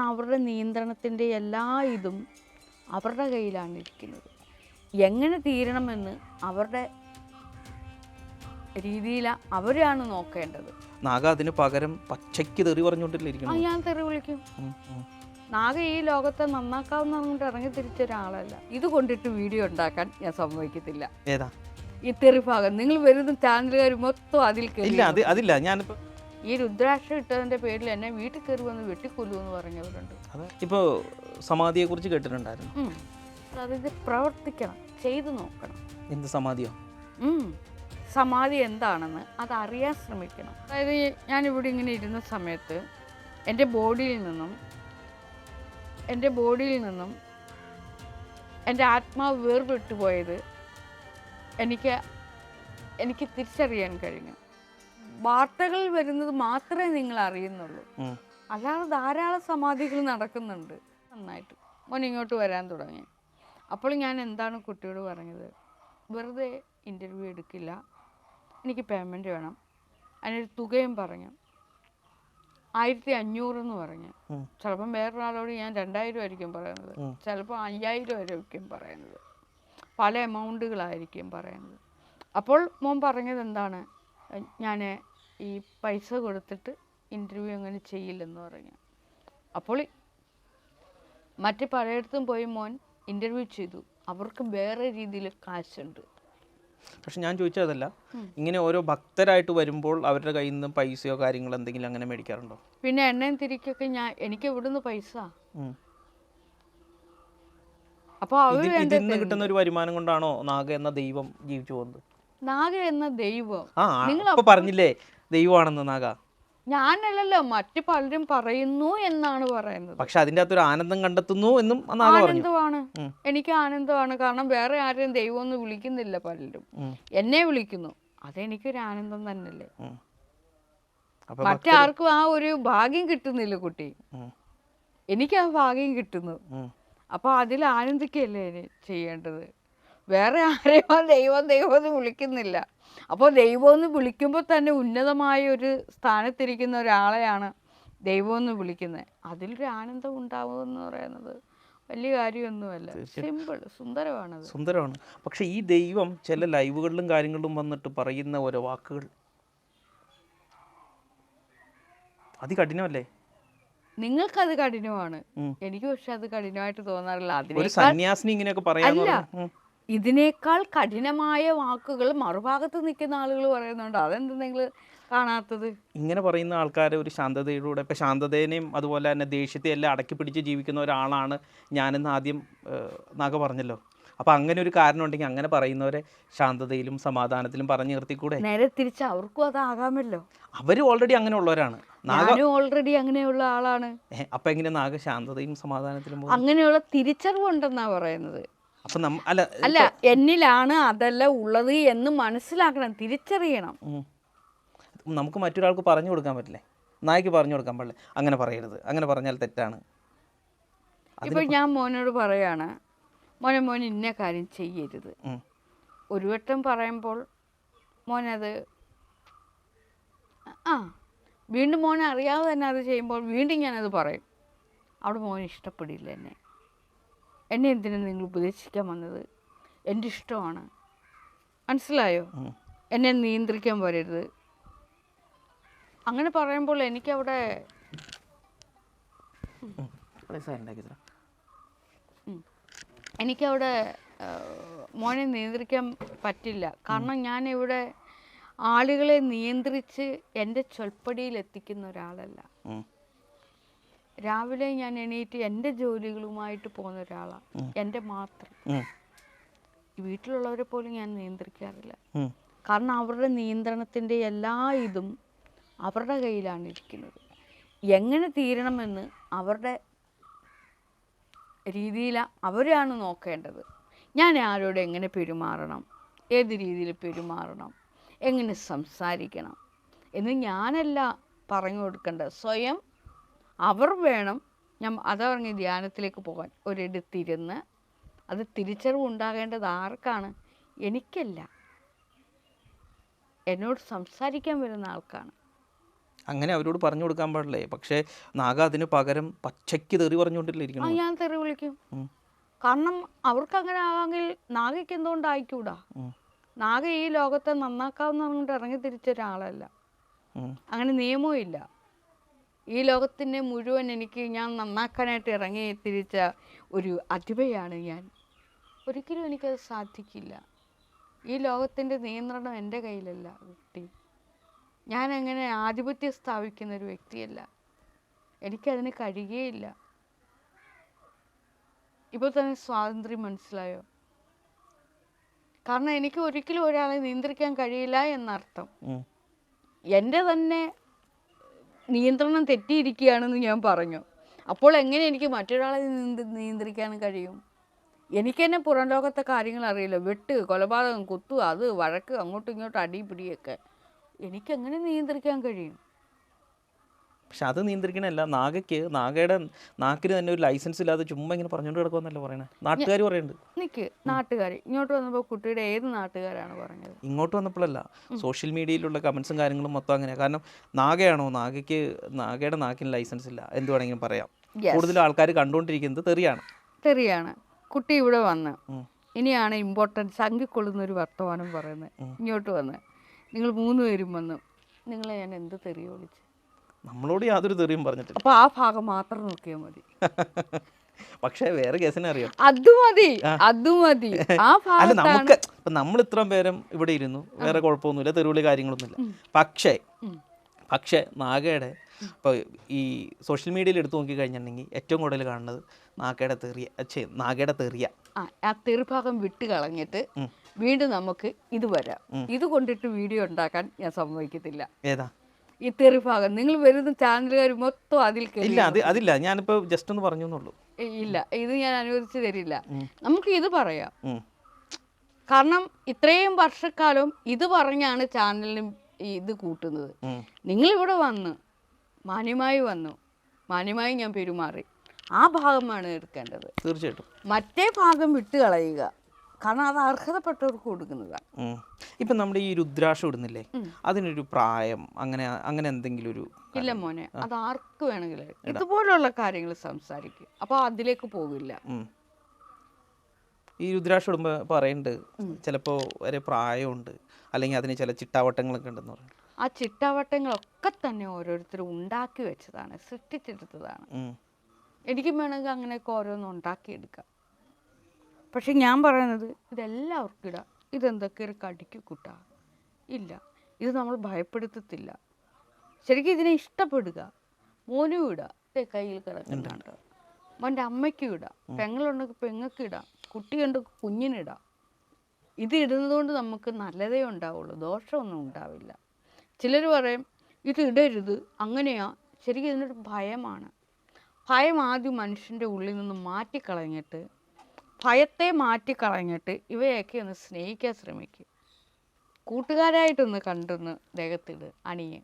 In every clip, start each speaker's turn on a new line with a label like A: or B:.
A: കാരണം അവരുടെ നിയന്ത്രണത്തിന്റെ എല്ലാ ഇതും അവരുടെ കയ്യിലാണ് ഇരിക്കുന്നത്. എങ്ങനെ തീരണമെന്ന് അവരുടെ രീതിയിൽ അവരാണ് നോക്കേണ്ടത്.
B: നാഗ അതിന് പകരം പച്ചയ്ക്ക് തെറി
A: ആ
B: പറഞ്ഞുകൊണ്ടിരിക്കണം
A: ഞാൻ തെറി വിളിക്കും. നാഗ ഈ ലോകത്തെ നന്നാക്കാവുന്ന പറഞ്ഞിട്ട് ഇറങ്ങി തിരിച്ച ഒരാളല്ല. ഇത് കൊണ്ടിട്ട് വീഡിയോ ഉണ്ടാക്കാൻ ഞാൻ സമ്മതിക്കത്തില്ല.
B: ഏതാ?
A: ഈ തെറി ഭാഗം. നിങ്ങൾ വരുന്ന ചാനലുകാർ മൊത്തം അതിൽ
B: ഇല്ല അത് അതില്ല. ഞാനിപ്പോ
A: ഈ രുദ്രാക്ഷം ഇട്ടതിന്റെ പേരിൽ എന്നെ വീട്ടിൽ കയറി വന്ന് വെട്ടിക്കൊല്ലുമെന്ന് പറഞ്ഞവരുണ്ട്.
B: ഇപ്പോൾ സമാധിയെ കുറിച്ച് കേട്ടിട്ടുണ്ടായിരുന്നു.
A: അതായത് പ്രവർത്തിക്കണം. ചെയ്തു നോക്കണം.
B: എന്ത് സമാധിയോ?
A: സമാധി എന്താണെന്ന് അതറിയാൻ ശ്രമിക്കണം. അതായത് ഞാനിവിടെ ഇങ്ങനെ ഇരുന്ന സമയത്ത് എന്റെ ബോഡിയിൽ നിന്നും എന്റെ ബോഡിയിൽ നിന്നും എന്റെ ആത്മാവ് വേർപെട്ടു പോയത് എനിക്ക് എനിക്ക് തിരിച്ചറിയാൻ കഴിഞ്ഞു. വാർത്തകൾ വരുന്നത് മാത്രമേ നിങ്ങൾ അറിയുന്നുള്ളൂ. അല്ലാതെ ധാരാളം സമാധികൾ നടക്കുന്നുണ്ട്. നന്നായിട്ട്. മോൻ ഇങ്ങോട്ട് വരാൻ തുടങ്ങി. അപ്പോൾ ഞാൻ എന്താണ് കുട്ടിയോട് പറഞ്ഞത്? വെറുതെ ഇന്റർവ്യൂ എടുക്കില്ല. എനിക്ക് പേയ്മെന്റ് വേണം. അതിനൊരു തുകയും പറഞ്ഞു. ആയിരത്തി അഞ്ഞൂറെന്ന് പറഞ്ഞു. ചിലപ്പം വേറൊരാളോട് ഞാൻ രണ്ടായിരം ആയിരിക്കും പറയുന്നത്. ചിലപ്പോൾ അയ്യായിരം ആയിരിക്കും പറയുന്നത്. പല എമൗണ്ടുകളായിരിക്കും പറയുന്നത്. അപ്പോൾ മോൻ പറഞ്ഞത് എന്താണ്? ഞാൻ ഈ പൈസ കൊടുത്തിട്ട് ഇന്റർവ്യൂ അങ്ങനെ ചെയ്യില്ലെന്ന് പറഞ്ഞു. അപ്പോൾ മറ്റു പലയിടത്തും പോയി മോൻ ഇന്റർവ്യൂ ചെയ്തു. അവർക്ക് വേറെ രീതിയിൽ കാശുണ്ട്.
B: പക്ഷെ ഞാൻ ചോദിച്ചതല്ല ഇങ്ങനെ ഓരോ ഭക്തരായിട്ട് വരുമ്പോൾ അവരുടെ കയ്യിൽ നിന്ന് പൈസയോ കാര്യങ്ങളോ എന്തെങ്കിലും അങ്ങനെ മേടിക്കാറുണ്ടോ?
A: പിന്നെ എണ്ണയും തിരിക്കൊക്കെ ഞാൻ എനിക്ക് എവിടുന്ന് പൈസ. അപ്പോൾ അവർ
B: കിട്ടുന്ന ഒരു വരുമാനം കൊണ്ടാണോ നാഗ എന്ന ദൈവം ജീവിച്ചു പോകുന്നത്?
A: നാഗ എന്ന ദൈവം.
B: ആ പറഞ്ഞില്ലേ? ദൈവമാണെന്ന് നാഗ?
A: ഞാനല്ലല്ലോ മറ്റു പലരും പറയുന്നു എന്നാണ് പറയുന്നത്.
B: പക്ഷെ അതിന്റെ അകത്തൊരു ആനന്ദം കണ്ടെത്തുന്നു എന്നും നാഗ പറഞ്ഞു.
A: ആനന്ദമാണ്. എനിക്ക് ആനന്ദമാണ്. കാരണം വേറെ ആരെയും ദൈവം ഒന്നും വിളിക്കുന്നില്ല പലരും. എന്നെ വിളിക്കുന്നു. അതെനിക്കൊരു ആനന്ദം തന്നെയല്ലേ.
B: അപ്പൊ
A: മറ്റാർക്കും ആ ഒരു ഭാഗ്യം കിട്ടുന്നില്ല കുട്ടി. എനിക്ക് ആ ഭാഗ്യം കിട്ടുന്നു
B: ഉം.
A: അപ്പോൾ അതിൽ ആനന്ദിക്കല്ലേ ചെയ്യേണ്ടത്? വേറെ ആരെയോ ദൈവം ദൈവം എന്ന് വിളിക്കുന്നില്ല. അപ്പോൾ ദൈവം എന്ന് വിളിക്കുമ്പോൾ തന്നെ ഉന്നതമായ ഒരു സ്ഥാനത്തിരിക്കുന്ന ഒരാളെയാണ് ദൈവം എന്ന് വിളിക്കുന്നത്. അതിലൊരു ആനന്ദം ഉണ്ടാവുക എന്ന് പറയുന്നത് വലിയ കാര്യമൊന്നുമല്ല. സിമ്പിൾ സുന്ദരമാണ്
B: സുന്ദരമാണ്. പക്ഷെ ഈ ദൈവം ചില ലൈവുകളിലും കാര്യങ്ങളിലും വന്നിട്ട് പറയുന്ന ഓരോ വാക്കുകൾ അതികഠിനമല്ലേ?
A: നിങ്ങൾക്കത് കഠിനമാണ്. എനിക്ക് പക്ഷെ അത് കഠിനമായിട്ട് തോന്നാറില്ല. അതിന്
B: സന്യാസിനി ഇങ്ങനെയൊക്കെ ഉം.
A: ഇതിനേക്കാൾ കഠിനമായ വാക്കുകൾ മറുഭാഗത്ത് നിൽക്കുന്ന ആളുകൾ പറയുന്നുണ്ട്. അതെന്താ നിങ്ങൾ കാണാത്തത്?
B: ഇങ്ങനെ പറയുന്ന ആൾക്കാരെ ഒരു ശാന്തതയിലൂടെ ഇപ്പം ശാന്തതേനെയും അതുപോലെ തന്നെ ദേഷ്യത്തെ എല്ലാം അടക്കി പിടിച്ച് ജീവിക്കുന്ന ഒരാളാണ് ഞാനെന്ന് ആദ്യം നാഗ പറഞ്ഞല്ലോ. അപ്പം അങ്ങനെ ഒരു കാരണം ഉണ്ടെങ്കിൽ അങ്ങനെ പറയുന്നവരെ ശാന്തതയിലും സമാധാനത്തിലും പറഞ്ഞു നിർത്തിക്കൂടെ?
A: നേരെ തിരിച്ച് അവർക്കും അതാകാമല്ലോ
B: അവർ ഓൾറെഡി അങ്ങനെ ഉള്ളവരാണ്.
A: ഓൾറെഡി അങ്ങനെയുള്ള ആളാണ്.
B: അപ്പൊ എങ്ങനെ നാഗ ശാന്തതയും സമാധാനത്തിലും
A: അങ്ങനെയുള്ള തിരിച്ചറിവുണ്ടെന്നാ പറയുന്നത്.
B: അല്ല
A: അല്ല എന്നിലാണ് അതല്ല ഉള്ളത് എന്ന് മനസ്സിലാക്കണം തിരിച്ചറിയണം.
B: നമുക്ക് മറ്റൊരാൾക്ക് പറഞ്ഞു കൊടുക്കാൻ പറ്റില്ലേ? നായ്ക്ക് പറഞ്ഞു കൊടുക്കാൻ പാടില്ല അങ്ങനെ പറയരുത്. അങ്ങനെ പറഞ്ഞാൽ തെറ്റാണ്.
A: ഇപ്പൊ ഞാൻ മോനോട് പറയാണ് മോനെ മോൻ ഇന്ന കാര്യം ചെയ്യരുത്. ഒരു വട്ടം പറയുമ്പോൾ മോനത് ആ വീണ്ടും മോനെ അറിയാതെ തന്നെ അത് ചെയ്യുമ്പോൾ വീണ്ടും ഞാനത് പറയും. അവിടെ മോൻ ഇഷ്ടപ്പെടില്ല എന്നെ. എന്നെ എന്തിനാണ് നിങ്ങൾ ഉപദേശിക്കാൻ വന്നത്? എന്റെ ഇഷ്ടമാണ്. മനസ്സിലായോ? എന്നെ നിയന്ത്രിക്കാൻ പോരരുത് അങ്ങനെ പറയുമ്പോൾ എനിക്കവിടെ. എനിക്കവിടെ മോനെ നിയന്ത്രിക്കാൻ പറ്റില്ല. കാരണം ഞാൻ ഇവിടെ ആളുകളെ നിയന്ത്രിച്ച് എന്റെ ചൊൽപ്പടിയിൽ എത്തിക്കുന്ന ഒരാളല്ല. രാവിലെ ഞാൻ എണീറ്റ് എന്റെ ജോലികളുമായിട്ട് പോകുന്ന ഒരാളാണ്. എന്റെ മാത്രം. വീട്ടിലുള്ളവരെ പോലും ഞാൻ നിയന്ത്രിക്കാറില്ല. കാരണം അവരുടെ നിയന്ത്രണത്തിന്റെ എല്ലാ ഇതും അവരുടെ കയ്യിലാണ് ഇരിക്കുന്നത്. എങ്ങനെ തീരണമെന്ന് അവരുടെ രീതിയിൽ അവരാണ് നോക്കേണ്ടത്. ഞാൻ ആരോട് എങ്ങനെ പെരുമാറണം? ഏത് രീതിയിൽ പെരുമാറണം? എങ്ങനെ സംസാരിക്കണം? എന്ന് ഞാനല്ല പറഞ്ഞു കൊടുക്കേണ്ടത്. സ്വയം അവർ വേണം ഞാൻ അതാ പറഞ്ഞ ധ്യാനത്തിലേക്ക് പോകാൻ. ഒരിടത്തിരുന്ന് അത് തിരിച്ചറിവ് ഉണ്ടാകേണ്ടത് ആർക്കാണ്? എനിക്കല്ല. എന്നോട് സംസാരിക്കാൻ വരുന്ന ആൾക്കാണ്.
B: അങ്ങനെ അവരോട് പറഞ്ഞു കൊടുക്കാൻ പാടില്ലേ? പക്ഷേ നാഗ അതിന് പകരം പച്ചയ്ക്ക് തെറി പറഞ്ഞുകൊണ്ടല്ലേ
A: ഞാൻ തെറി വിളിക്കും. കാരണം അവർക്ക് അങ്ങനെ ആവാമെങ്കിൽ നാഗയ്ക്ക് എന്തുകൊണ്ടായിക്കൂടാ. നാഗ ഈ ലോകത്തെ നന്നാക്കാവുന്ന പറഞ്ഞിട്ട് ഇറങ്ങി തിരിച്ച ഒരാളല്ല അങ്ങനെ നിയമവും ഇല്ല ഈ ലോകത്തിന്റെ മുഴുവൻ എനിക്ക് ഞാൻ നന്നാക്കാനായിട്ട് ഇറങ്ങി തിരിച്ച ഒരു അതിവയാണ് ഞാൻ. ഒരിക്കലും എനിക്കത് സാധിക്കില്ല. ഈ ലോകത്തിന്റെ നിയന്ത്രണം എന്റെ കയ്യിലല്ല വ്യക്തി. ഞാൻ അങ്ങനെ ആധിപത്യം സ്ഥാപിക്കുന്ന ഒരു വ്യക്തിയല്ല. എനിക്കതിന് കഴിയുകയില്ല. ഇപ്പോൾ തന്നെ സ്വാതന്ത്ര്യം മനസ്സിലായോ? കാരണം എനിക്ക് ഒരിക്കലും ഒരാളെ നിയന്ത്രിക്കാൻ കഴിയില്ല എന്നർത്ഥം. എന്റെ തന്നെ നിയന്ത്രണം തെറ്റിയിരിക്കുകയാണെന്ന് ഞാൻ പറഞ്ഞു. അപ്പോൾ എങ്ങനെ എനിക്ക് മറ്റൊരാളെ നിയന്ത്ര- നിയന്ത്രിക്കാൻ കഴിയും? എനിക്ക് തന്നെ പുറം ലോകത്തെ കാര്യങ്ങൾ അറിയില്ല. വെട്ട് കൊലപാതകം കുത്തു അത് വഴക്ക് അങ്ങോട്ടും ഇങ്ങോട്ടും അടി പിടിയൊക്കെ എനിക്കെങ്ങനെ നിയന്ത്രിക്കാൻ കഴിയും?
B: പക്ഷെ അത് നിയന്ത്രിക്കണല്ല നാഗയ്ക്ക് നാഗയുടെ നാക്കിന് തന്നെ ഒരു ലൈസൻസ് ഇല്ലാതെ ചുമ്മാ ഇങ്ങനെ പറഞ്ഞുകൊണ്ട് കിടക്കുമെന്നല്ലേ പറയണേ? നാട്ടുകാർ പറയുന്നുണ്ട്
A: നിക്ക് നാട്ടുകാർ ഇങ്ങോട്ട് വന്നപ്പോൾ കുട്ടിയുടെ ഏത് നാട്ടുകാരാണ് പറഞ്ഞത്?
B: ഇങ്ങോട്ട് വന്നപ്പോഴല്ല സോഷ്യൽ മീഡിയയിലുള്ള കമൻസും കാര്യങ്ങളും മൊത്തം അങ്ങനെയാണ് കാരണം നാഗയാണോ? നാഗയ്ക്ക് നാഗയുടെ നാക്കിന് ലൈസൻസ് ഇല്ല. എന്ത് വേണമെങ്കിലും പറയാം. കൂടുതൽ ആൾക്കാർ കണ്ടുകൊണ്ടിരിക്കുന്നത് തെറിയാണ്.
A: തെറിയാണ്. കുട്ടി ഇവിടെ വന്ന്. ഇനിയാണ് ഇമ്പോർട്ടൻസ് അങ്കിക്കൊള്ളുന്ന ഒരു വർത്തമാനം പറയുന്നത്. ഇങ്ങോട്ട് വന്ന്. നിങ്ങൾ മൂന്ന് പേരും വന്നു. നിങ്ങളെ ഞാൻ എന്ത് തെറി വിളിച്ച്?
B: നമ്മളോട് യാതൊരു തെറിയും പറഞ്ഞിട്ടില്ല.
A: അപ്പൊ ആ ഭാഗം മാത്രം നോക്കിയാൽ മതി.
B: പക്ഷേ വേറെ കേസിനെ അറിയാം.
A: അത് മതി അത് മതി. ആ
B: അല്ല നമുക്ക് ഇപ്പൊ നമ്മൾ ഇത്രയും പേരും ഇവിടെ ഇരുന്നു. വേറെ കുഴപ്പമൊന്നുമില്ല തെരുവിളി കാര്യങ്ങളൊന്നുമില്ല. പക്ഷേ പക്ഷേ നാഗയുടെ ഇപ്പോൾ ഈ സോഷ്യൽ മീഡിയയിൽ എടുത്തു നോക്കി കഴിഞ്ഞിട്ടുണ്ടെങ്കിൽ ഏറ്റവും കൂടുതൽ കാണുന്നത് നാഗയുടെ തെറിയ ഛേ നാഗയുടെ തെറിയ.
A: ആ ആ തെറി ഭാഗം വിട്ട് കളഞ്ഞിട്ട് വീണ്ടും നമുക്ക് ഇത് വരാം. ഇത് കൊണ്ടിട്ട് വീഡിയോ ഉണ്ടാക്കാൻ ഞാൻ സമ്മതിക്കത്തില്ല.
B: ഏതാ?
A: ഈ തെറി ഭാഗം നിങ്ങൾ വരുന്ന ചാനലുകാർ മൊത്തം അതിൽ
B: ഇല്ല അത് അതില്ല. ഞാനിപ്പോ ജസ്റ്റ് ഒന്ന് പറഞ്ഞു എന്നുള്ളൂ.
A: ഇല്ല. ഇത് ഞാൻ അനുവദിച്ചു തരില്ല. നമുക്ക് ഇത് പറയാം. കാരണം ഇത്രയും വർഷക്കാലം ഇത് പറഞ്ഞാണ് ചാനലിനും ഇത് കൂട്ടുന്നത്.
B: നിങ്ങൾ
A: ഇവിടെ വന്ന് മാന്യമായി വന്നു മാന്യമായി ഞാൻ പെരുമാറി ആ ഭാഗമാണ് എടുക്കേണ്ടത്.
B: തീർച്ചയായിട്ടും.
A: മറ്റേ ഭാഗം വിട്ട് കളയുക കാരണം അത് അർഹതപ്പെട്ടവർക്ക് കൊടുക്കുന്നതാണ്.
B: ഇപ്പം നമ്മുടെ ഈ രുദ്രാക്ഷം ഇടുന്നില്ലേ? അതിനൊരു പ്രായം അങ്ങനെ അങ്ങനെ എന്തെങ്കിലും ഒരു
A: ഇല്ല മോനെ അത് ആർക്ക് വേണമെങ്കിലും ഇതുപോലുള്ള കാര്യങ്ങൾ സംസാരിക്കും. അപ്പോൾ അതിലേക്ക് പോകില്ല.
B: ഈ രുദ്രാക്ഷം ഇടുമ്പോൾ പറയുന്നുണ്ട് ചിലപ്പോൾ വരെ പ്രായമുണ്ട് അല്ലെങ്കിൽ അതിന് ചില ചിട്ടാവട്ടങ്ങളൊക്കെ ഉണ്ടെന്ന് പറയും
A: ആ ചിട്ടാവട്ടങ്ങളൊക്കെ തന്നെ ഓരോരുത്തരും ഉണ്ടാക്കി വെച്ചതാണ് സൃഷ്ടിച്ചെടുത്തതാണ്. എനിക്കും വേണമെങ്കിൽ അങ്ങനെയൊക്കെ ഓരോന്നും ഉണ്ടാക്കിയെടുക്കാം. പക്ഷെ ഞാൻ പറയുന്നത് ഇതെല്ലാവർക്കും ഇടാം ഇതെന്തൊക്കെ ഒരു കടിക്ക് കൂട്ടാ? ഇല്ല. ഇത് നമ്മൾ ഭയപ്പെടുത്തത്തില്ല. ശരിക്കും ഇതിനെ ഇഷ്ടപ്പെടുക. മോനും ഇടാം. ദേ കയ്യിൽ കിടക്കുന്നുണ്ട്. മോന്റെ അമ്മയ്ക്കും ഇടാം. പെങ്ങളുണ്ടെങ്കിൽ പെങ്ങൾക്ക് ഇടാം. കുട്ടിയുണ്ടെങ്കിൽ കുഞ്ഞിനിടാം ഇത് ഇടുന്നത് കൊണ്ട് നമുക്ക് നല്ലതേ ഉണ്ടാവുള്ളൂ. ദോഷമൊന്നും ഉണ്ടാവില്ല. ചിലർ പറയും ഇത് ഇടരുത്. അങ്ങനെയാ. ശരിക്കും ഇതിനൊരു ഭയമാണ്. ഭയം ആദ്യം മനുഷ്യന്റെ ഉള്ളിൽ നിന്ന് മാറ്റിക്കളഞ്ഞിട്ട് ഭയത്തെ മാറ്റിക്കളഞ്ഞിട്ട് ഇവയൊക്കെ ഒന്ന് സ്നേഹിക്കാൻ ശ്രമിക്കും. കൂട്ടുകാരായിട്ടൊന്ന് കണ്ടൊന്ന് ദേഹത്തിട് അണിയെ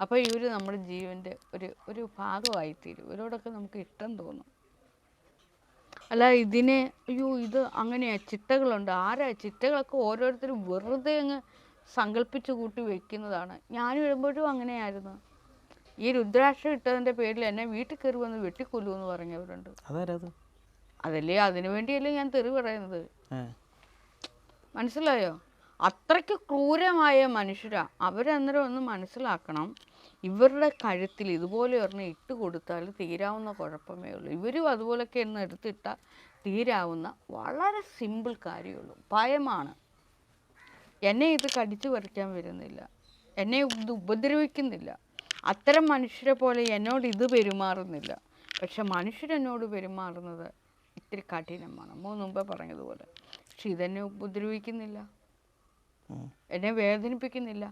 A: അപ്പോൾ ഇവർ നമ്മുടെ ജീവന്റെ ഒരു ഒരു ഭാഗമായി ഭാഗമായിത്തീരും. ഇവരോടൊക്കെ നമുക്ക് ഇഷ്ടം തോന്നും. അല്ല ഇതിനെ അയ്യോ ഇത് അങ്ങനെയാ ചിട്ടകളുണ്ട്. ആരാ? ചിട്ടകളൊക്കെ ഓരോരുത്തരും വെറുതെ അങ്ങ് സങ്കല്പിച്ച് കൂട്ടി വെക്കുന്നതാണ്. ഞാൻ വരുമ്പോഴും അങ്ങനെയായിരുന്നു. ഈ രുദ്രാക്ഷം ഇട്ടതിന്റെ പേരിൽ എന്നെ വീട്ടിൽ കയറി വന്ന് വെട്ടിക്കൊല്ലുമെന്ന് പറഞ്ഞവരുണ്ട്.
B: അതാരത്? അത്
A: അതല്ലേ അതിനു വേണ്ടിയല്ലേ ഞാൻ തെറി പറയുന്നത്? മനസ്സിലായോ? അത്രയ്ക്ക് ക്രൂരമായ മനുഷ്യരാ. അവരന്നേരം ഒന്ന് മനസ്സിലാക്കണം. ഇവരുടെ കഴുത്തിൽ ഇതുപോലെ ഒരെണ്ണം ഇട്ട് കൊടുത്താൽ തീരാവുന്ന കുഴപ്പമേ ഉള്ളൂ. ഇവരും അതുപോലൊക്കെ ഒന്ന് എടുത്തിട്ടാൽ തീരാവുന്ന വളരെ സിമ്പിൾ കാര്യമുള്ളൂ. ഭയമാണ്. എന്നെ ഇത് കടിച്ചു പറിക്കാൻ വരുന്നില്ല. എന്നെ ഇത് ഉപദ്രവിക്കുന്നില്ല. അത്തരം മനുഷ്യരെ പോലെ എന്നോട് ഇത് പെരുമാറുന്നില്ല. പക്ഷെ മനുഷ്യരെന്നോട് പെരുമാറുന്നത് ഇത്തിരി കഠിനമാണ് മോ മുമ്പേ പറഞ്ഞതുപോലെ. പക്ഷെ ഇതെന്നെ ഉപദ്രവിക്കുന്നില്ല. എന്നെ വേദനിപ്പിക്കുന്നില്ല.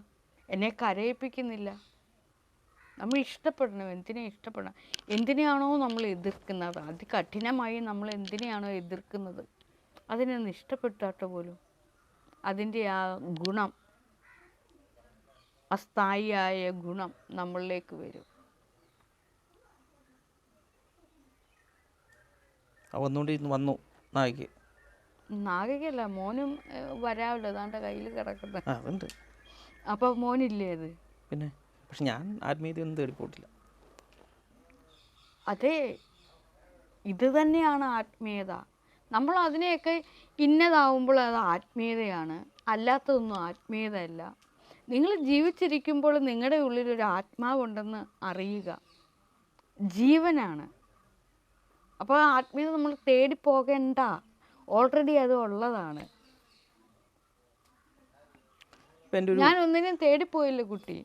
A: എന്നെ കരയിപ്പിക്കുന്നില്ല. നമ്മൾ ഇഷ്ടപ്പെടണം. എന്തിനെ ഇഷ്ടപ്പെടണം? എന്തിനെയാണോ നമ്മൾ എതിർക്കുന്നത്? അതികഠിനമായി നമ്മൾ എന്തിനെയാണോ എതിർക്കുന്നത്? അതിനൊന്ന് ഇഷ്ടപ്പെട്ടാട്ടോ പോലും. അതിന്റെ ആ ഗുണം അസ്ഥായിയായ ഗുണം നമ്മളിലേക്ക് വരും.
B: ആ വന്നുകൊണ്ട് ഇന്ന് വന്നു നായിക്ക്.
A: നാഗയ്ക്കല്ല മോനും വരാമല്ലോ അതാണ്ട് കയ്യിൽ കിടക്കുന്നത്
B: ആ അതുണ്ട്.
A: അപ്പൊ മോനില്ലേ അത്?
B: പിന്നെ പക്ഷെ ഞാൻ ആത്മീയതയൊന്നും തേടിപ്പോയിട്ടില്ല
A: അതെ ഇത് തന്നെയാണ് ആത്മീയത. നമ്മൾ അതിനെയൊക്കെ ഇന്നതാവുമ്പോൾ അത് ആത്മീയതയാണ്. അല്ലാത്തതൊന്നും ആത്മീയതയല്ല. നിങ്ങൾ ജീവിച്ചിരിക്കുമ്പോൾ നിങ്ങളുടെ ഉള്ളിൽ ഒരു ആത്മാവുണ്ടെന്ന് അറിയുക. ജീവനാണ്. അപ്പോൾ ആത്മീയത നമ്മൾ തേടി പോകേണ്ട ഓൾറെഡി അത് ഉള്ളതാണ്. ഞാൻ ഒന്നിനും തേടിപ്പോയില്ല കുട്ടി.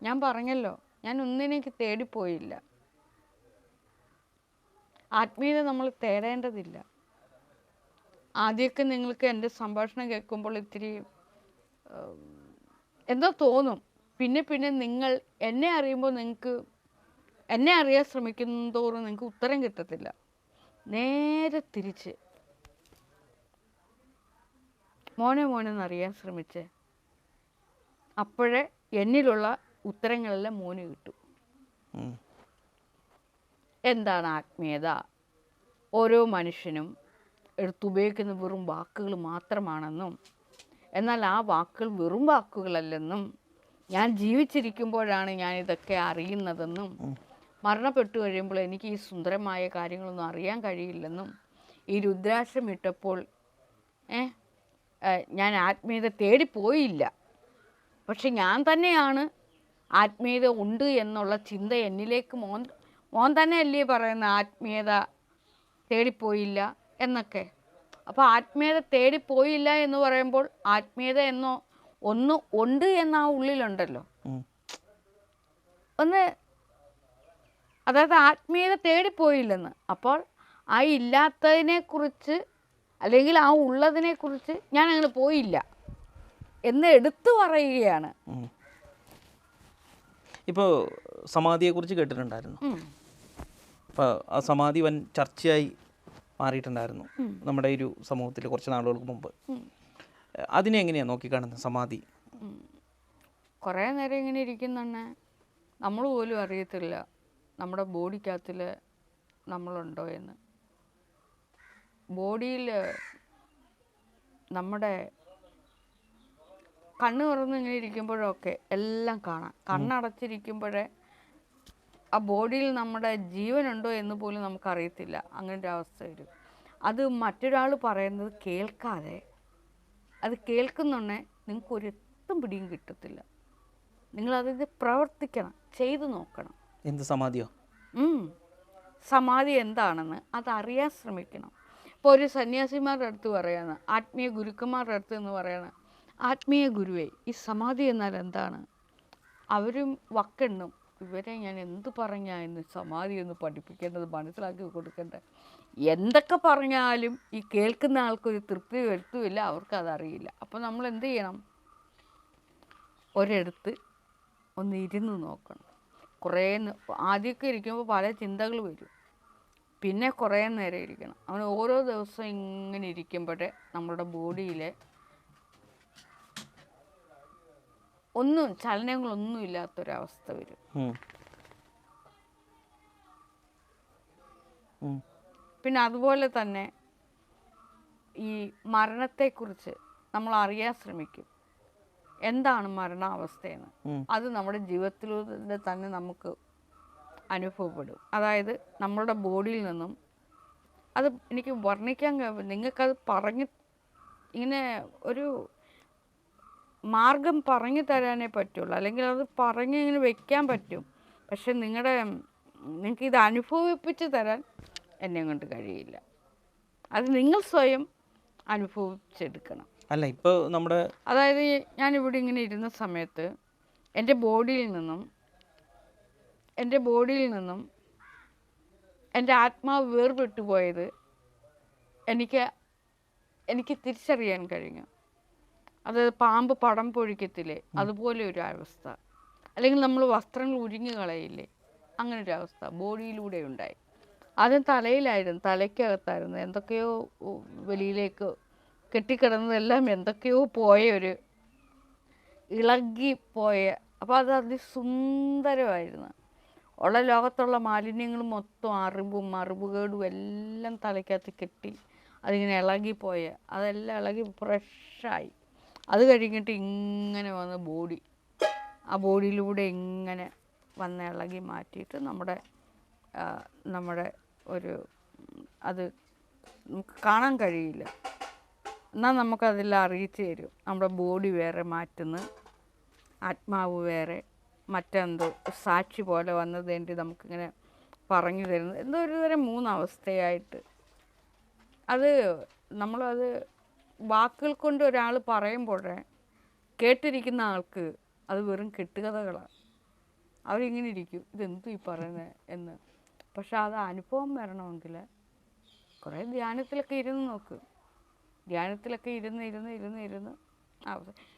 A: ഞാൻ പറഞ്ഞല്ലോ ഞാൻ ഒന്നിനേക്ക് തേടിപ്പോയില്ല ആത്മീയത നമ്മൾ തേടേണ്ടതില്ല. ആദ്യമൊക്കെ നിങ്ങൾക്ക് എന്റെ സംഭാഷണം കേൾക്കുമ്പോൾ ഇത്തിരി എന്തോ തോന്നും. പിന്നെ പിന്നെ നിങ്ങൾ എന്നെ അറിയുമ്പോൾ നിങ്ങൾക്ക് എന്നെ അറിയാൻ ശ്രമിക്കുന്നതോറും നിങ്ങൾക്ക് ഉത്തരം കിട്ടത്തില്ല. നേരെ തിരിച്ച്. മോനെ മോനെന്ന് അറിയാൻ ശ്രമിച്ചേ അപ്പോഴേ എന്നിലുള്ള ഉത്തരങ്ങളെല്ലാം മോന് കിട്ടും. എന്താണ് ആത്മീയത? ഓരോ മനുഷ്യനും എടുത്തുപയോഗിക്കുന്ന വെറും വാക്കുകൾ മാത്രമാണെന്നും എന്നാൽ ആ വാക്കുകൾ വെറും വാക്കുകളല്ലെന്നും ഞാൻ ജീവിച്ചിരിക്കുമ്പോഴാണ് ഞാൻ ഇതൊക്കെ അറിയുന്നതെന്നും മരണപ്പെട്ടു കഴിയുമ്പോൾ എനിക്ക് ഈ സുന്ദരമായ കാര്യങ്ങളൊന്നും അറിയാൻ കഴിയില്ലെന്നും ഈ രുദ്രാക്ഷം ഇട്ടപ്പോൾ ഏ, ഏ, ഞാൻ ആത്മീയത തേടിപ്പോയില്ല പക്ഷെ ഞാൻ തന്നെയാണ് ആത്മീയത ഉണ്ട് എന്നുള്ള ചിന്ത എന്നിലേക്ക് മോൻ മോൻ തന്നെയല്ലേ പറയുന്ന ആത്മീയത തേടിപ്പോയില്ല എന്നൊക്കെ. അപ്പോൾ ആത്മീയത തേടിപ്പോയില്ല എന്ന് പറയുമ്പോൾ ആത്മീയത എന്നോ ഒന്ന് ഉണ്ട് എന്ന ആ ഉള്ളിലുണ്ടല്ലോ. ഒന്ന് അതായത് ആത്മീയത തേടിപ്പോയില്ലെന്ന്. അപ്പോൾ ആ ഇല്ലാത്തതിനെ കുറിച്ച് അല്ലെങ്കിൽ ആ ഉള്ളതിനെ കുറിച്ച് ഞാൻ അങ്ങനെ പോയില്ല എന്ന് എടുത്തു പറയുകയാണ്.
B: ഇപ്പോ ഇപ്പോൾ സമാധിയെക്കുറിച്ച് കേട്ടിട്ടുണ്ടായിരുന്നു. അപ്പോൾ ആ സമാധി വൻ ചർച്ചയായി മാറിയിട്ടുണ്ടായിരുന്നു നമ്മുടെ ഒരു സമൂഹത്തിൽ കുറച്ച് നാളുകൾക്ക് മുമ്പ്. അതിനെ എങ്ങനെയാണ് നോക്കിക്കാണുന്നത് സമാധി?
A: കുറേ നേരം ഇങ്ങനെ ഇരിക്കുന്നുണ്ട് നമ്മൾ പോലും അറിയത്തില്ല. നമ്മുടെ ബോഡിക്കകത്തിൽ നമ്മളുണ്ടോ എന്ന്. ബോഡിയിൽ നമ്മുടെ കണ്ണ് തുറന്ന് ഇങ്ങനെ ഇരിക്കുമ്പോഴൊക്കെ എല്ലാം കാണാം. കണ്ണടച്ചിരിക്കുമ്പോഴേ ആ ബോഡിയിൽ നമ്മുടെ ജീവനുണ്ടോ എന്ന് പോലും നമുക്കറിയത്തില്ല. അങ്ങനെ ഒരു അവസ്ഥ വരും. അത് മറ്റൊരാൾ പറയുന്നത് കേൾക്കാതെ അത് കേൾക്കുന്നുണ്ടെ നിങ്ങൾക്ക് ഒരു എത്തും പിടിയും കിട്ടത്തില്ല. നിങ്ങളതിന് പ്രവർത്തിക്കണം ചെയ്തു നോക്കണം.
B: എന്ത് സമാധിയോ.
A: സമാധി എന്താണെന്ന് അതറിയാൻ ശ്രമിക്കണം. ഇപ്പോൾ ഒരു സന്യാസിമാരുടെ അടുത്ത് പറയാണ് ആത്മീയ ഗുരുക്കന്മാരുടെ അടുത്ത് എന്ന് പറയാണ് ആത്മീയ ഗുരുവേ ഈ സമാധി എന്നാൽ എന്താണ്? അവരും വക്കെണ്ണും. ഇവരെ ഞാൻ എന്ത് പറഞ്ഞാ ഇന്ന് സമാധി ഒന്ന് പഠിപ്പിക്കേണ്ടത് മനസ്സിലാക്കി കൊടുക്കേണ്ടത്? എന്തൊക്കെ പറഞ്ഞാലും ഈ കേൾക്കുന്ന ആൾക്കൊരു തൃപ്തി വരുത്തുമില്ല അവർക്ക് അതറിയില്ല. അപ്പോൾ നമ്മൾ എന്ത് ചെയ്യണം? ഒരിടത്ത് ഒന്ന് ഇരുന്ന് നോക്കണം. കുറേ ആദ്യമൊക്കെ ഇരിക്കുമ്പോൾ പല ചിന്തകൾ വരും. പിന്നെ കുറേ നേരം ഇരിക്കണം. അങ്ങനെ ഓരോ ദിവസവും ഇങ്ങനെ ഇരിക്കുമ്പോഴേ നമ്മുടെ ബോഡിയിലെ ഒന്നും ചലനങ്ങളൊന്നും ഇല്ലാത്തൊരവസ്ഥ വരും. പിന്നെ അതുപോലെ തന്നെ ഈ മരണത്തെക്കുറിച്ച് നമ്മൾ അറിയാൻ ശ്രമിക്കും. എന്താണ് മരണാവസ്ഥയെന്ന്. അത് നമ്മുടെ ജീവിതത്തിലൂടെ തന്നെ നമുക്ക് അനുഭവപ്പെടും. അതായത് നമ്മളുടെ ബോഡിയിൽ നിന്നും അത് എനിക്ക് വർണിക്കാൻ കഴിയും നിങ്ങൾക്കത് പറഞ്ഞ് ഇങ്ങനെ ഒരു മാർഗം പറഞ്ഞു തരാനേ പറ്റുള്ളൂ. അല്ലെങ്കിൽ അത് പറഞ്ഞ് ഇങ്ങനെ വെക്കാൻ പറ്റും. പക്ഷെ നിങ്ങളുടെ നിങ്ങൾക്ക് ഇത് അനുഭവിപ്പിച്ച് തരാൻ എന്നെ കൊണ്ട് കഴിയില്ല. അത് നിങ്ങൾ സ്വയം അനുഭവിച്ചെടുക്കണം.
B: അല്ല ഇപ്പോൾ നമ്മുടെ
A: അതായത് ഞാൻ ഇവിടെ ഇങ്ങനെ ഇരുന്ന സമയത്ത് എന്റെ ബോഡിയിൽ നിന്നും എന്റെ ബോഡിയിൽ നിന്നും എന്റെ ആത്മാവ് വേർപെട്ടു പോയത് എനിക്ക് എനിക്ക് തിരിച്ചറിയാൻ കഴിഞ്ഞു. അതായത് പാമ്പ് പടം പൊഴിക്കത്തില്ലേ? അതുപോലെ ഒരു അവസ്ഥ. അല്ലെങ്കിൽ നമ്മൾ വസ്ത്രങ്ങൾ ഉരുങ്ങി കളയില്ലേ? അങ്ങനെ ഒരു അവസ്ഥ ബോഡിയിലൂടെ ഉണ്ടായി. ആദ്യം തലയിലായിരുന്നു തലയ്ക്കകത്തായിരുന്നു എന്തൊക്കെയോ വെളിയിലേക്ക് കെട്ടിക്കിടന്നതെല്ലാം എന്തൊക്കെയോ പോയ ഒരു ഇളകിപ്പോയ അപ്പോൾ അത് അതിസുന്ദരമായിരുന്നു ഉള്ള ലോകത്തുള്ള മാലിന്യങ്ങൾ മൊത്തം അറിവും അറിവുകേടും എല്ലാം തലയ്ക്കകത്ത് കെട്ടി അതിങ്ങനെ ഇളകിപ്പോയ അതെല്ലാം ഇളകി ഫ്രഷായി. അത് കഴിഞ്ഞിട്ട് ഇങ്ങനെ വന്ന് ബോഡി ആ ബോഡിയിലൂടെ ഇങ്ങനെ വന്ന് ഇളകി മാറ്റിയിട്ട് നമ്മുടെ നമ്മുടെ ഒരു അത് കാണാൻ കഴിയില്ല. എന്നാൽ നമുക്കതിൽ അറിയിച്ചു തരും. നമ്മുടെ ബോഡി വേറെ മാറ്റുന്നു. ആത്മാവ് വേറെ. മറ്റെന്തോ സാക്ഷി പോലെ വന്നത് വേണ്ടി നമുക്കിങ്ങനെ പറഞ്ഞു തരുന്നത് എന്തോ ഒരു തരം മൂന്നവസ്ഥയായിട്ട്. അത് നമ്മളത് വാക്കുകൾ കൊണ്ട് ഒരാൾ പറയുമ്പോഴേ കേട്ടിരിക്കുന്ന ആൾക്ക് അത് വെറും കെട്ടുകഥകളാണ്. അവരിങ്ങനെ ഇരിക്കും. ഇതെന്തു ഈ പറയുന്നത് എന്ന്. പക്ഷെ അത് അനുഭവം വരണമെങ്കിൽ കുറേ ധ്യാനത്തിലൊക്കെ ഇരുന്ന് നോക്ക്. ധ്യാനത്തിലൊക്കെ ഇരുന്ന് ഇരുന്ന് ഇരുന്ന് ഇരുന്ന്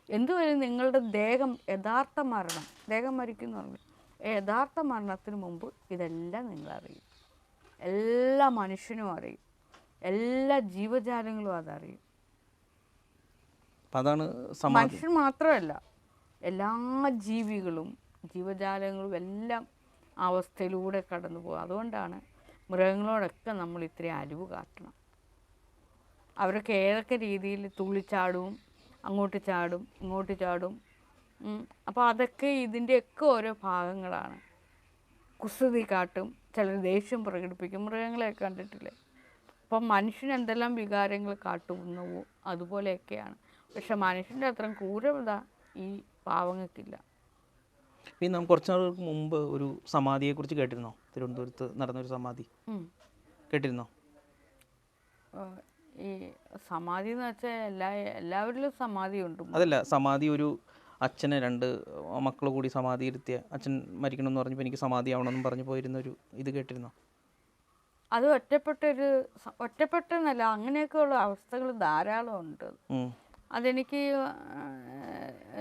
A: എന്തുവരും നിങ്ങളുടെ ദേഹം യഥാർത്ഥ മരണം ദേഹം മരിക്കുന്നു പറഞ്ഞു യഥാർത്ഥ മരണത്തിന് മുമ്പ് ഇതെല്ലാം നിങ്ങളറിയും എല്ലാ മനുഷ്യനും അറിയും. എല്ലാ ജീവജാലങ്ങളും അതറിയും.
B: അതാണ്
A: മനുഷ്യൻ മാത്രമല്ല എല്ലാ ജീവികളും ജീവജാലങ്ങളും എല്ലാം അവസ്ഥയിലൂടെ കടന്നു പോകും അതുകൊണ്ടാണ് മൃഗങ്ങളോടൊക്കെ നമ്മൾ ഇത്രയും അലിവ് കാട്ടണം. അവരൊക്കെ ഏതൊക്കെ രീതിയിൽ തുള്ളിച്ചാടും അങ്ങോട്ട് ചാടും ഇങ്ങോട്ട് ചാടും. അപ്പോൾ അതൊക്കെ ഇതിന്റെയൊക്കെ ഓരോ ഭാഗങ്ങളാണ്. കുസൃതി കാട്ടും ചിലർ ദേഷ്യം പ്രകടിപ്പിക്കും. മൃഗങ്ങളെ കണ്ടിട്ടില്ലേ? അപ്പം മനുഷ്യൻ എന്തെല്ലാം വികാരങ്ങൾ കാട്ടുന്നുവോ അതുപോലെയൊക്കെയാണ്. പക്ഷെ മനുഷ്യന്റെ അത്രയും ക്രൂരത ഈ പാവങ്ങൾക്കില്ല.
B: പിന്നെ നമുക്ക് കുറച്ച് നാളുകൾക്ക് മുമ്പ് ഒരു സമാധിയെക്കുറിച്ച് കേട്ടിരുന്നോ? തിരുവനന്തപുരത്ത് നടന്നൊരു സമാധി. കേട്ടിരുന്നോ?
A: ഈ സമാധി എന്ന് വെച്ചാൽ എല്ലാ എല്ലാവരിലും സമാധി ഉണ്ട്
B: അതല്ല സമാധി ഒരു അച്ഛന് രണ്ട് മക്കൾ കൂടി സമാധി ഇരുത്തിയ അച്ഛൻ മരിക്കണമെന്ന് പറഞ്ഞപ്പോൾ എനിക്ക് സമാധി ആവണമെന്ന് പറഞ്ഞു പോയിരുന്ന ഒരു ഇത് കേട്ടിരുന്നു?
A: അത് ഒറ്റപ്പെട്ടൊരു സ- ഒറ്റപ്പെട്ടെന്നല്ല അങ്ങനെയൊക്കെയുള്ള അവസ്ഥകൾ ധാരാളം ഉണ്ട്. അതെനിക്ക്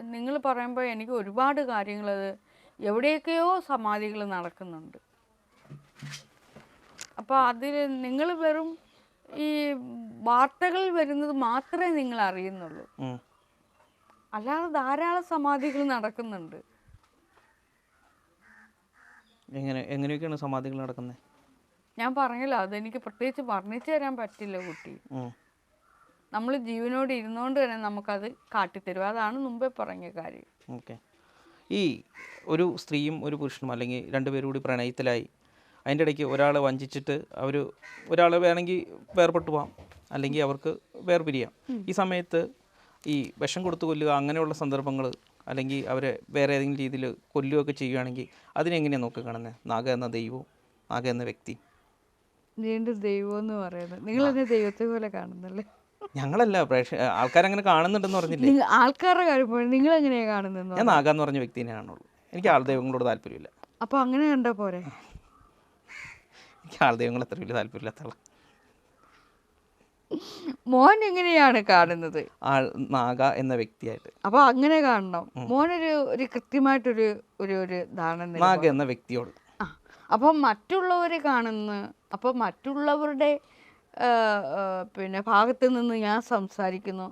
A: നിങ്ങൾ പറയുമ്പോൾ എനിക്ക് ഒരുപാട് കാര്യങ്ങൾ എവിടെയൊക്കെയോ സമാധികൾ നടക്കുന്നുണ്ട്. അപ്പോൾ അതിൽ നിങ്ങൾ വെറും ഈ വാർത്തകൾ വരുന്നത് മാത്രമേ നിങ്ങൾ അറിയുന്നുള്ളൂ. അല്ലാതെ ധാരാളം സമാധികൾ നടക്കുന്നുണ്ട്.
B: എങ്ങനെ എങ്ങനെയൊക്കെയാണ് സമാധികൾ നടക്കുന്നത്
A: ഞാൻ പറഞ്ഞല്ലോ അതെനിക്ക് പ്രത്യേകിച്ച് വർണിച്ചു തരാൻ പറ്റില്ല കുട്ടി. നമ്മൾ ജീവനോട് ഇരുന്നുകൊണ്ട് തന്നെ നമുക്കത് കാട്ടിത്തരും. അതാണ് മുമ്പേ പറഞ്ഞ കാര്യം.
B: ഓക്കെ. ഈ ഒരു സ്ത്രീയും ഒരു പുരുഷനും അല്ലെങ്കിൽ രണ്ടുപേരും കൂടി പ്രണയത്തിലായി അതിന്റെ ഇടയ്ക്ക് ഒരാളെ വഞ്ചിച്ചിട്ട് അവർ ഒരാളെ വേണമെങ്കിൽ വേർപെട്ടു പോവാം. അല്ലെങ്കിൽ അവർക്ക് വേർപിരിയാം. ഈ സമയത്ത് ഈ വിഷം കൊടുത്ത് കൊല്ലുക അങ്ങനെയുള്ള സന്ദർഭങ്ങൾ അല്ലെങ്കിൽ അവരെ വേറെ ഏതെങ്കിലും രീതിയിൽ കൊല്ലുകയൊക്കെ ചെയ്യുകയാണെങ്കിൽ അതിനെങ്ങനെയാണ് നോക്കി കാണുന്നത് നാഗ എന്ന ദൈവവും നാഗ എന്ന വ്യക്തി.
A: വീണ്ടും ദൈവം എന്ന് പറയുന്നത്. നിങ്ങൾ എന്നെ ദൈവത്തെ പോലെ കാണുന്നല്ലേ?
B: ഞങ്ങളല്ല പ്രേക്ഷ ആൾക്കാരങ്ങനെ കാണുന്നുണ്ടെന്ന് പറഞ്ഞില്ലേ?
A: ആൾക്കാരുടെ കാര്യം നിങ്ങൾ എങ്ങനെയാണ് കാണുന്നത്
B: ഞാൻ നാഗ എന്ന് പറഞ്ഞ വ്യക്തിനെ കാണുള്ളൂ എനിക്ക് ആൾ ദൈവങ്ങളോട് താല്പര്യമില്ല.
A: അപ്പൊ അങ്ങനെ കണ്ടോ പോരെ?
B: എനിക്ക് ആൾ ദൈവങ്ങൾ അത്ര വലിയ താല്പര്യമില്ലാത്ത ആളാണ്
A: മോൻ എങ്ങനെയാണ് കാണുന്നത്?
B: ആൾ നാഗ എന്ന വ്യക്തിയായിട്ട്.
A: അപ്പൊ അങ്ങനെ കാണണം. മോനൊരു ഒരു കൃത്യമായിട്ടൊരു ഒരു ഒരു ധാരണ
B: നാഗ എന്ന വ്യക്തിയോട്.
A: അപ്പൊ മറ്റുള്ളവരെ കാണുന്ന അപ്പൊ മറ്റുള്ളവരുടെ പിന്നെ ഭാഗത്ത് നിന്ന് ഞാൻ സംസാരിക്കുന്നു.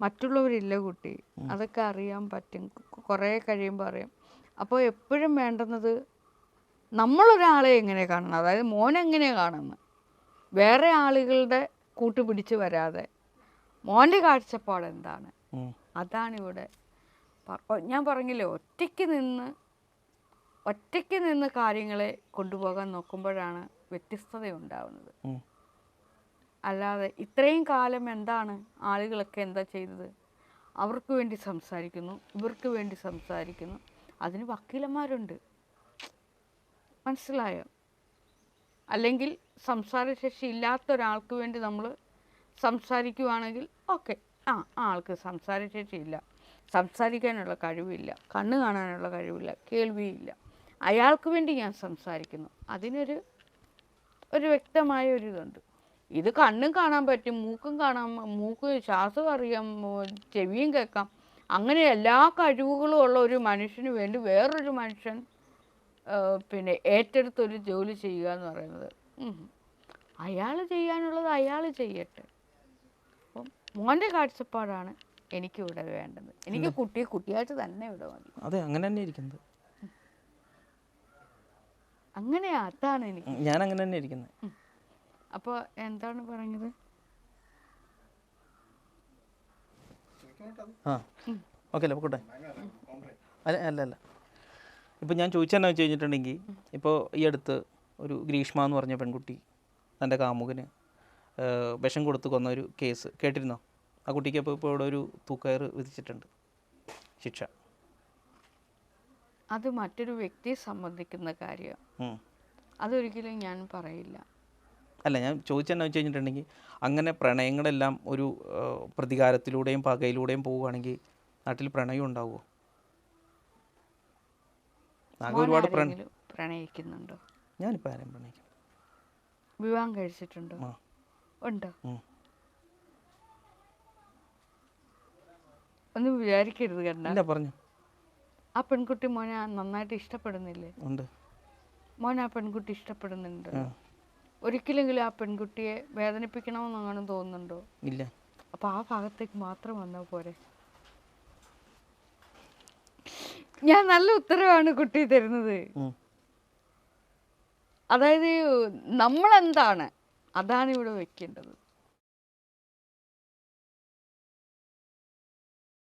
A: മറ്റുള്ളവരില്ല കുട്ടി. അതൊക്കെ അറിയാൻ പറ്റും. കുറേ കഴിയുമ്പോൾ അറിയാം. അപ്പോൾ എപ്പോഴും വേണ്ടുന്നത് നമ്മളൊരാളെ എങ്ങനെ കാണണം? അതായത് മോൻ എങ്ങനെ കാണുന്നത് വേറെ ആളുകളുടെ കൂട്ടുപിടിച്ച് വരാതെ മോന്റെ കാഴ്ചപ്പാട് എന്താണ്
B: അതാണിവിടെ
A: അതാണ് ഇവിടെ ഞാൻ പറഞ്ഞില്ലേ ഒറ്റയ്ക്ക് നിന്ന് ഒറ്റയ്ക്ക് നിന്ന് കാര്യങ്ങളെ കൊണ്ടുപോകാൻ നോക്കുമ്പോഴാണ് വ്യത്യസ്തത ഉണ്ടാവുന്നത് അല്ലാതെ ഇത്രയും കാലം എന്താണ് ആളുകളൊക്കെ എന്താ ചെയ്തത്? അവർക്ക് വേണ്ടി സംസാരിക്കുന്നു ഇവർക്ക് വേണ്ടി സംസാരിക്കുന്നു. അതിന് വക്കീലന്മാരുണ്ട്. മനസ്സിലായോ? അല്ലെങ്കിൽ സംസാരശേഷി ഇല്ലാത്ത ഒരാൾക്ക് വേണ്ടി നമ്മൾ സംസാരിക്കുവാണെങ്കിൽ ഓക്കെ ആ ആൾക്ക് സംസാരശേഷിയില്ല സംസാരിക്കാനുള്ള കഴിവില്ല. കണ്ണ് കാണാനുള്ള കഴിവില്ല. കേൾവിയില്ല. അയാൾക്ക് വേണ്ടി ഞാൻ സംസാരിക്കുന്നു. അതിനൊരു ഒരു വ്യക്തമായ ഒരു ഇതുണ്ട്. ഇത് കണ്ണും കാണാൻ പറ്റും മൂക്കും കാണാൻ മൂക്ക് ശ്വാസം അറിയാം ചെവിയും കേൾക്കാം. അങ്ങനെ എല്ലാ കഴിവുകളും ഉള്ള ഒരു മനുഷ്യന് വേണ്ടി വേറൊരു മനുഷ്യൻ പിന്നെ ഏറ്റെടുത്തൊരു ജോലി ചെയ്യുക എന്ന് പറയുന്നത് അയാൾ ചെയ്യാനുള്ളത് അയാൾ ചെയ്യട്ടെ. അപ്പം മോന്റെ കാഴ്ചപ്പാടാണ് എനിക്കിവിടെ വേണ്ടത്. എനിക്ക് കുട്ടിയെ കുട്ടിയായിട്ട് തന്നെ ഇവിടെ മതി.
B: അതെ അങ്ങനെ തന്നെ ഇരിക്കുന്നത്.
A: അങ്ങനെയാ അതാണ് എനിക്ക്.
B: ഞാൻ അങ്ങനെ തന്നെ ഇരിക്കുന്നത്.
A: അപ്പോൾ എന്താണ് പറഞ്ഞത്?
B: ആ. ഓക്കെ അല്ലേ പോട്ടെ അല്ല അല്ല അല്ല. ഇപ്പം ഞാൻ ചോദിച്ചതെന്നു വെച്ച് കഴിഞ്ഞിട്ടുണ്ടെങ്കിൽ ഇപ്പോൾ ഈ അടുത്ത് ഒരു ഗ്രീഷ്മ എന്ന് പറഞ്ഞ പെൺകുട്ടി തന്റെ കാമുകന് വിഷം കൊടുത്ത് കൊന്ന ഒരു കേസ് കേട്ടിരുന്നോ? ആ കുട്ടിക്ക് അപ്പോൾ ഇപ്പോൾ ഇവിടെ ഒരു തൂക്കയർ വിധിച്ചിട്ടുണ്ട് ശിക്ഷ.
A: അത് മറ്റൊരു വ്യക്തിയെ സംബന്ധിക്കുന്ന കാര്യം. അതൊരിക്കലും ഞാൻ പറയില്ല.
B: അല്ല ഞാൻ ചോദിച്ചെന്നു വെച്ച് കഴിഞ്ഞിട്ടുണ്ടെങ്കിൽ അങ്ങനെ പ്രണയങ്ങളെല്ലാം ഒരു പ്രതികാരത്തിലൂടെയും പകയിലൂടെയും പോവുകയാണെങ്കിൽ നാട്ടിൽ പ്രണയം ഉണ്ടാവുമോ ആകെ ഒരുപാട്
A: പ്രണയിക്കുന്നുണ്ടോ?
B: ഞാനിപ്പോൾ ആരെയും പ്രണയിക്കും.
A: വിവാഹം കഴിച്ചിട്ടുണ്ടോ? ഉണ്ടോ. ഒന്നും വിചാരിക്കരുത് കണ്ട.
B: പറഞ്ഞു.
A: ആ പെൺകുട്ടി മോനെ നന്നായിട്ട് ഇഷ്ടപ്പെടുന്നില്ലേ?
B: ഉണ്ട്.
A: മോൻ ആ പെൺകുട്ടി ഇഷ്ടപ്പെടുന്നുണ്ട്? ഒരിക്കലെങ്കിലും ആ പെൺകുട്ടിയെ വേദനിപ്പിക്കണമെന്നങ്ങനെ തോന്നുന്നുണ്ടോ?
B: ഇല്ല.
A: അപ്പൊ ആ ഭാഗത്തേക്ക് മാത്രം വന്നാൽ പോരെ. ഞാൻ നല്ല ഉത്തരവാണ് കുട്ടി തരുന്നത്.
B: അതായത്
A: അതായത് നമ്മളെന്താണ്? അതാണ് ഇവിടെ വെക്കേണ്ടത്.